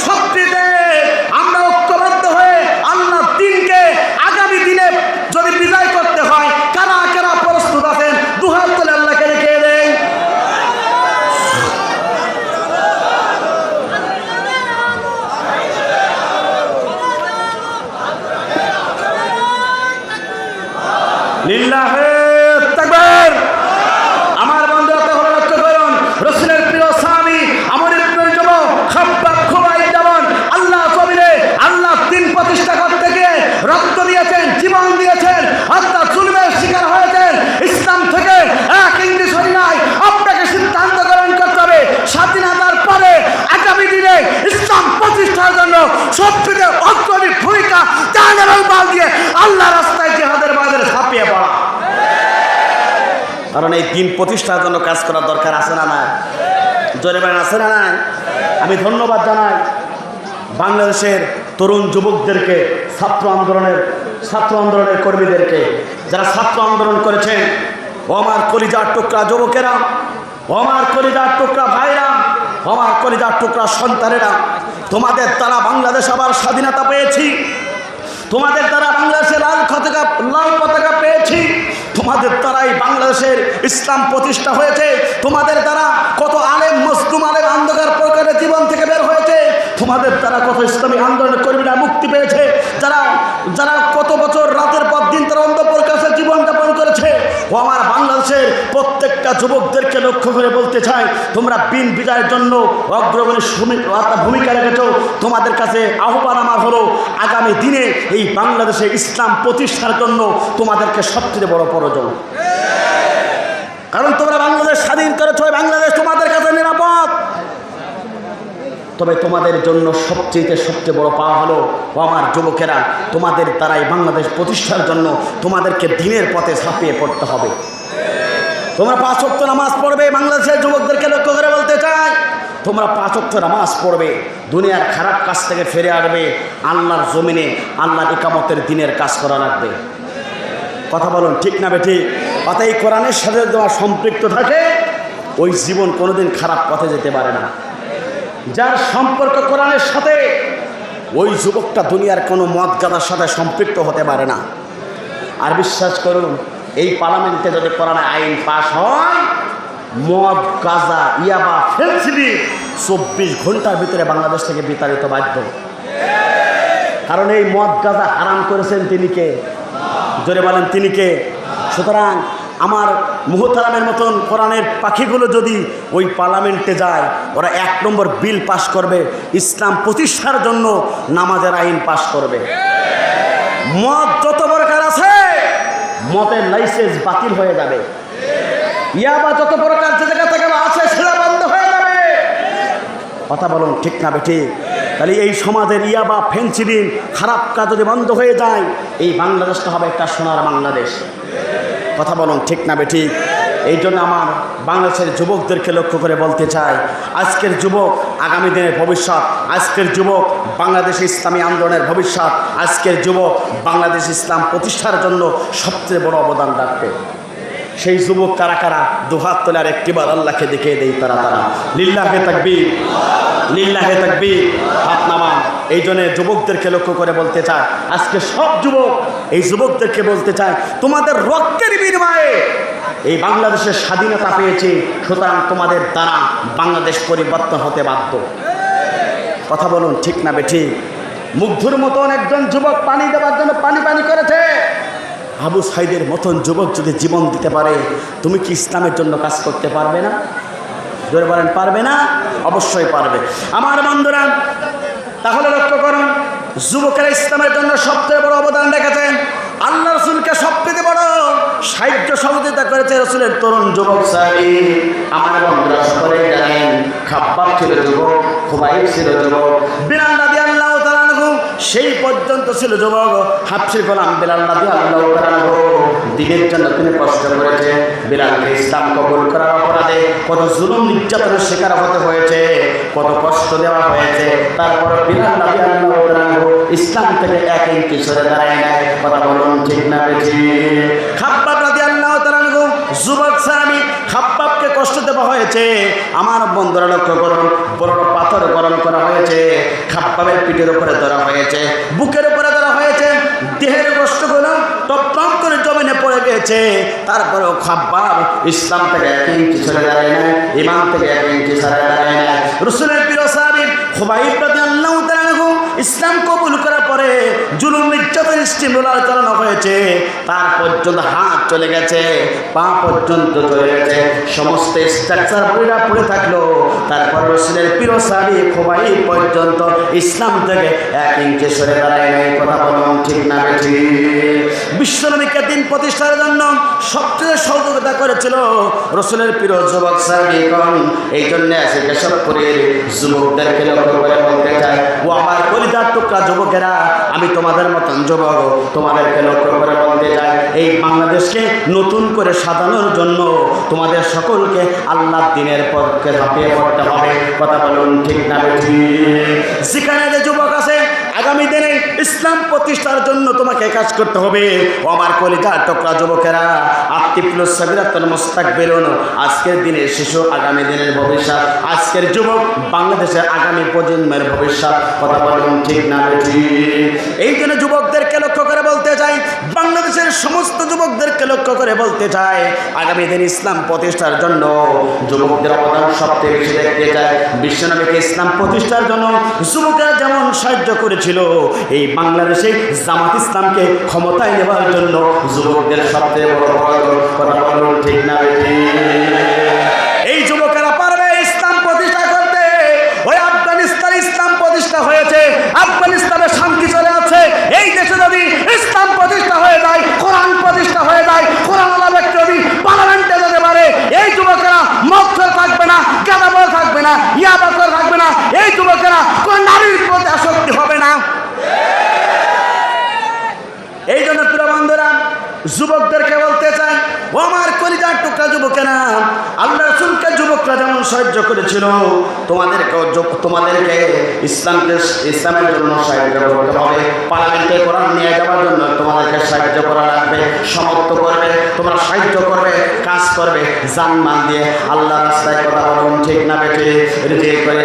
শক্তিতে আমরা ঐক্যবদ্ধ হয়ে আল্লাহ দিনকে আগামী দিনে যদি বিজয় করতে হয় কারা কারা প্রস্তুত আছেন দুহাত তুলে আল্লাহকে রেখে দেয় লিল্লাহে তাকবীর আমার বন্ধুরা তাহলে লক্ষ্য করুন রসুলের প্রিয় স্বামী আমরের প্রিয় যুবক খাব্বাব খুবাই যেমন আল্লাহ কবিরে আল্লাহ দিন প্রতিষ্ঠা করতে গিয়ে রক্ত দিয়েছেন জীবন দিয়েছেন হত্যা জুলমের শিকার হয়েছেন ইসলাম থেকে এক ইঞ্চি সরি নাই আপনাকে সিদ্ধান্ত গ্রহণ করতে হবে স্বাধীনতার পরে আগামী দিনে ইসলাম প্রতিষ্ঠার জন্য সবথেকে অগ্রণী ভূমিকা চান এবং বাল দিয়ে আল্লাহ রাস্তায় জেহাদের বাজারে ছাপিয়ে পড়া কারণ এই দিন প্রতিষ্ঠার জন্য কাজ করার দরকার আছে না না জোরে আছে না নাই? আমি ধন্যবাদ জানাই বাংলাদেশের তরুণ যুবকদেরকে, ছাত্র আন্দোলনের ছাত্র আন্দোলনের কর্মীদেরকে। যারা ছাত্র আন্দোলন করেছেন ও আমার কলিজার টুকরা যুবকেরা ও আমার কলিজার টুকরা ভাইরা ও আমার কলিজার টুকরা সন্তানেরা, তোমাদের দ্বারা বাংলাদেশ আবার স্বাধীনতা পেয়েছি। তোমাদের দ্বারা বাংলাদেশে লাল পতাকা লাল পতাকা পেয়েছি। তোমাদের দ্বারাই বাংলাদেশের ইসলাম প্রতিষ্ঠা হয়েছে। তোমাদের দ্বারা কত আলেম মজলুম আলেম অন্ধকার প্রকারের জীবন থেকে বের হয়েছে। তোমাদের দ্বারা কত ইসলামী আন্দোলনের কর্মীরা মুক্তি পেয়েছে। যারা যারা কত বছর রাতের পর দিন তারা করেছে ও আমার বাংলাদেশের প্রত্যেকটা যুবকদেরকে লক্ষ্য করে বলতে চাই, তোমরা বিন বিজয়ের জন্য অগ্রগণের ভূমিকা রেখেছ। তোমাদের কাছে আহ্বান আমার হলো, আগামী দিনে এই বাংলাদেশে ইসলাম প্রতিষ্ঠার জন্য তোমাদেরকে সবচেয়ে বড় প্রয়োজন কারণ তোমরা বাংলাদেশ স্বাধীন করেছ এই বাংলাদেশ তোমাদের কাছে নিরাপদ তবে তোমাদের জন্য সবচেয়ে সবচেয়ে বড় পাওয়া হলো, ও আমার যুবকেরা, তোমাদের দ্বারাই বাংলাদেশ প্রতিষ্ঠার জন্য তোমাদেরকে দিনের পথে ছাপিয়ে পড়তে হবে। তোমরা পাঁচ অক্ট নামাজ পড়বে, বাংলাদেশের যুবকদেরকে লক্ষ্য করে বলতে চাই, তোমরা পাঁচ অক্ট নামাজ পড়বে, দুনিয়ার খারাপ কাজ থেকে ফিরে আসবে, আল্লাহর জমিনে আল্লাহর একামতের দিনের কাজ করা লাগবে। কথা বলুন, ঠিক না বেঠি? অর্থাৎ এই কোরআনের সাথে তোমার সম্পৃক্ত থাকে, ওই জীবন কোনোদিন খারাপ পথে যেতে পারে না। যার সম্পর্ক কোরআনের সাথে, ওই যুবকটা দুনিয়ার কোনো মদ গাদার সাথে সম্পৃক্ত হতে পারে না। আর বিশ্বাস করুন, এই পার্লামেন্টে যদি কোরআনে আইন পাশ হয়, মদ, গাজা, ইয়াবা ফেন্সিলি চব্বিশ ঘণ্টার ভিতরে বাংলাদেশ থেকে বিতাড়িত বাধ্য। কারণ এই মদ, গাজা হারাম করেছেন তিনি কে? জোরে বলেন, তিনি কে? সুতরাং আমার মুহতারামের মতন কোরআনের পাখিগুলো যদি ওই পার্লামেন্টে যায় ওরা এক নম্বর বিল পাশ করবে, ইসলাম প্রতিষ্ঠার জন্য নামাজের আইন পাশ করবে। মদ যত প্রকার আছে, মদের লাইসেন্স বাতিল হয়ে যাবে। ইয়াবা যত প্রকার যে জায়গা থেকে আছে, সেটা বন্ধ হয়ে যাবে। কথা বলুন ঠিক না বেঠি? তাহলে এই সমাজের ইয়াবা ফেন্সিডিন খারাপ কাজ যদি বন্ধ হয়ে যায়, এই বাংলাদেশটা হবে একটা সোনার বাংলাদেশ। কথা বলুন ঠিক না বেঠি? এই জন্য আমার বাংলাদেশের যুবকদেরকে লক্ষ্য করে বলতে চাই, আজকের যুবক আগামী দিনের ভবিষ্যৎ, আজকের যুবক বাংলাদেশ ইসলামী আন্দোলনের ভবিষ্যৎ, আজকের যুবক বাংলাদেশ ইসলাম প্রতিষ্ঠার জন্য সবচেয়ে বড় অবদান রাখবে। সেই যুবক কারা কারা? দুহাত তোলার একটিবার আল্লাহকে দেখিয়ে দেই তারা তারা। লিল্লাহে থাকবি লিল্লাহে থাকবি হাত নামা এই জন্য যুবকদেরকে লক্ষ্য করে বলতে চায় আজকে সব যুবক, এই যুবকদেরকে বলতে চায় তোমাদের রক্তের বিনিময়ে এই বাংলাদেশের স্বাধীনতা পেয়েছে, সুতরাং তোমাদের দ্বারা বাংলাদেশ পরিবর্তন হতে বাধ্য। কথা বলুন, ঠিক না বেঠি মুগ্ধুর মতন একজন যুবক পানি দেওয়ার জন্য পানি পানি করেছে। আবু সাইদের মতন যুবক যদি জীবন দিতে পারে, তুমি কি ইসলামের জন্য কাজ করতে পারবে না? জোরে বলেন, পারবে না? অবশ্যই পারবে। আমার বন্ধুরা, তাহলে লক্ষ্য করুন, যুবকেরা ইসলামের জন্য সবচেয়ে বড় অবদান রেখেছেন। আল্লাহ রসুলকে সবচেয়ে বড় সাহিত্য সহযোগিতা করেছে রসুলের তরুণ যুবক সাহেব। আমার বন্ধুরা সকলে জানেন খাব্বাব ছিল যুবক, খুবাইব ছিল যুবক বিরান রাদি আল্লাহ সেই পর্যন্ত ছিল যুবক। হাফসির গোলাম বিলাল রাদি আল্লাহ দিনের জন্য তিনি কষ্ট করেছে বিলালকে ইসলাম কবুল করার অপরাধে কত জুলুম নির্যাতনের শিকার হতে হয়েছে, কত কষ্ট দেওয়া হয়েছে। তারপর আল্লাহ ইসলাম থেকে এক ইঞ্চি সরে দাঁড়ায় কথা বলুন ঠিক না আল্লাহ যুবক কষ্ট দেওয়া হয়েছে। আমার বন্ধুরা লক্ষ্য করুন, বড় পাথর গরম করা হয়েছে খাপ্পাবের পিঠের উপরে ধরা হয়েছে, বুকের উপরে ধরা হয়েছে, দেহের কষ্টগুলো টপ টপ গেছে তারপরেও খাব্বাব ইসলাম থেকে এক ইঞ্চি ছেড়ে দাঁড়ায় না ইমান থেকে এক ইঞ্চি ছেড়ে দাঁড়ায় না রসুলের প্রিয় সাহেব খুবাইব প্রতি তাআলা আনহু ইসলাম কবুল করার পরে জুলুম, নির্যাতন স্টিমুলার চালানো হয়েছে। তার পর্যন্ত হাত চলে গেছে, পা পর্যন্ত চলে গেছে। সমস্ত স্ট্রাকচার পড়ে পড়ে থাকল। তারপর রসুলের প্রিয় সাহাবি খুবাই পর্যন্ত ইসলাম থেকে এক ইঞ্চি সরে দাঁড়ায় নাই। কথা বলুন ঠিক না ঠিক বিশ্বনবীকে দিন প্রতিষ্ঠার জন্য সবচেয়ে সহযোগিতা করেছিল রসুলের প্রিয় যুবক সাহাবিগণ। এই জন্য আছে কেশবপুরের যুবকদেরকে লক্ষ্য করে বলতে চাই, ও আমার কলিজার টুকরা যুবকেরা, আমি তোমাদের মতন যুবক, তোমাদেরকে লক্ষ্য করে বলতে চাই, এই বাংলাদেশকে নতুন করে সাজানোর জন্য তোমাদের সকলকে আল্লাহ দিনের পক্ষে ঝাঁপিয়ে পড়তে হবে। কথা বলুন ঠিক না যেখানে যে যুবক আছে আগামী দিনে ইসলাম প্রতিষ্ঠার জন্য তোমাকে কাজ করতে হবে। আমার কলিজা টকরা যুবকেরা আত্মিপ্ল সাবিরাতন মোস্তাক বেরোন আজকের দিনের শিশু, আগামী দিনের ভবিষ্যৎ, আজকের যুবক, বাংলাদেশের আগামী প্রজন্মের ভবিষ্যৎ, কথা বলুন ঠিক না এই জন্য যুবকদেরকে লক্ষ্য করে বলতে চাই, বাংলাদেশের সমস্ত যুবকদেরকে লক্ষ্য করে বলতে চাই আগামী দিন ইসলাম প্রতিষ্ঠার জন্য যুবকদের অবদান সবচেয়ে বেশি দেখতে চাই বিশ্বনবীকে ইসলাম প্রতিষ্ঠার জন্য যুবকরা যেমন সাহায্য করেছিল, এই বাংলাদেশে জামাত ইসলামকে ক্ষমতায় নেওয়ার জন্য যুবকদের সবচেয়ে বড় ঠিক না এই যুবকেরা পারবে ইসলাম প্রতিষ্ঠা করতে। ওই আফগানিস্তান ইসলাম প্রতিষ্ঠা হয়েছে। আফগানিস্তানে শান্তি চলে আছে এই দেশে যদি ইসলাম প্রতিষ্ঠা হয়ে যায় কোরআন প্রতিষ্ঠা হয়ে যায় কোরআন আলা ব্যক্তি যদি পার্লামেন্টে যেতে পারে এই যুবকেরা মৎসর থাকবে না গাঁদাবল থাকবে না ইয়াবাকর থাকবে না এই যুবকেরা কোন নারীর প্রতি আসক্তি হবে না এই জন্য প্রিয় বন্ধুরা যুবকদেরকে বলতে চাই ও আমার কলিজার টুকরা যুবকেরা, আল্লাহ রসুলকে যুবকরা যেমন সাহায্য করেছিল, তোমাদেরকেও তোমাদেরকে ইসলামকে, ইসলামের জন্য সাহায্য করতে হবে। পার্লামেন্টে কোরআন নিয়ে যাওয়ার জন্য তোমাদেরকে সাহায্য করা লাগবে, সমর্থ করবে, তোমরা সাহায্য করবে, কাজ করবে। জান মান দিয়ে আল্লাহ রাস্তায় কথা বলুন, ঠিক না রিজেক্ট করে